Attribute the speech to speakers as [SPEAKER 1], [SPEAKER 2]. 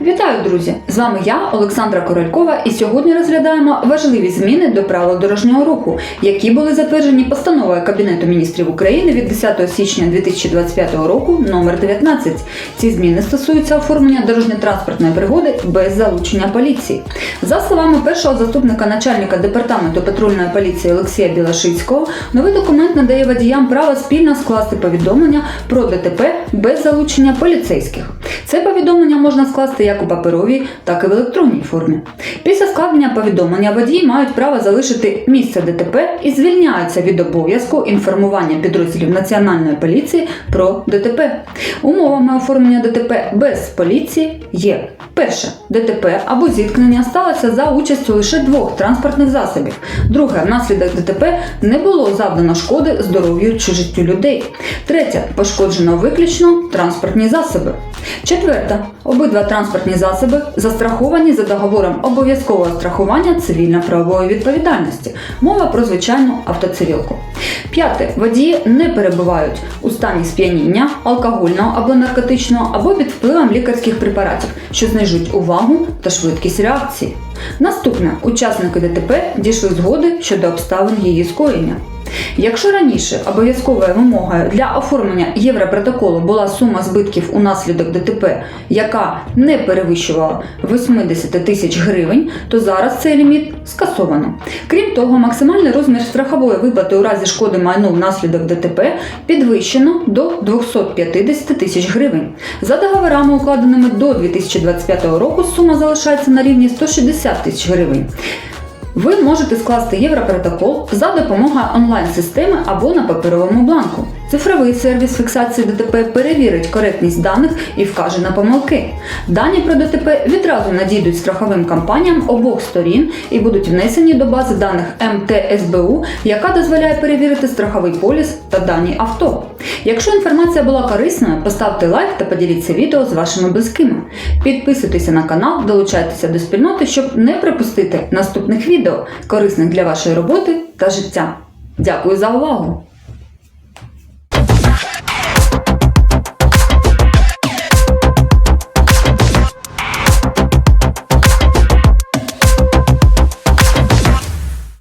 [SPEAKER 1] Вітаю, друзі! З вами я, Олександра Королькова, і сьогодні розглядаємо важливі зміни до правил дорожнього руху, які були затверджені постановою Кабінету міністрів України від 10 січня 2025 року номер 19. Ці зміни стосуються оформлення дорожньо-транспортної пригоди без залучення поліції. За словами першого заступника начальника департаменту патрульної поліції Олексія Білашицького, новий документ надає водіям право спільно скласти повідомлення про ДТП без залучення поліцейських. Це повідомлення можна скласти як у паперовій, так і в електронній формі. Після складення повідомлення водії мають право залишити місце ДТП і звільняються від обов'язку інформування підрозділів Національної поліції про ДТП. Умовами оформлення ДТП без поліції є перше ДТП або зіткнення сталося за участю лише двох транспортних засобів. Друге, внаслідок ДТП не було завдано шкоди здоров'ю чи життю людей. Третє пошкоджено виключно транспортні засоби. Четверте, обидва транспортні засоби застраховані за договором обов'язкового страхування цивільно-правової відповідальності. Мова про звичайну автоцивілку. П'яте. Водії не перебувають у стані сп'яніння, алкогольного або наркотичного, або під впливом лікарських препаратів, що знижують увагу та швидкість реакції. Наступне учасники ДТП дійшли згоди щодо обставин її скоєння. Якщо раніше обов'язковою вимогою для оформлення Європротоколу була сума збитків унаслідок ДТП, яка не перевищувала 80 тисяч гривень, то зараз цей ліміт скасовано. Крім того, максимальний розмір страхової виплати у разі шкоди майну внаслідок ДТП підвищено до 250 тисяч гривень. За договорами, укладеними до 2025 року, сума залишається на рівні 160 тисяч гривень. Ви можете скласти Європротокол за допомогою онлайн-системи або на паперовому бланку. Цифровий сервіс фіксації ДТП перевірить коректність даних і вкаже на помилки. Дані про ДТП відразу надійдуть страховим компаніям обох сторін і будуть внесені до бази даних МТСБУ, яка дозволяє перевірити страховий поліс та дані авто. Якщо інформація була корисною, поставте лайк та поділіться відео з вашими близькими. Підписуйтеся на канал, долучайтеся до спільноти, щоб не пропустити наступних відео, корисних для вашої роботи та життя. Дякую за увагу!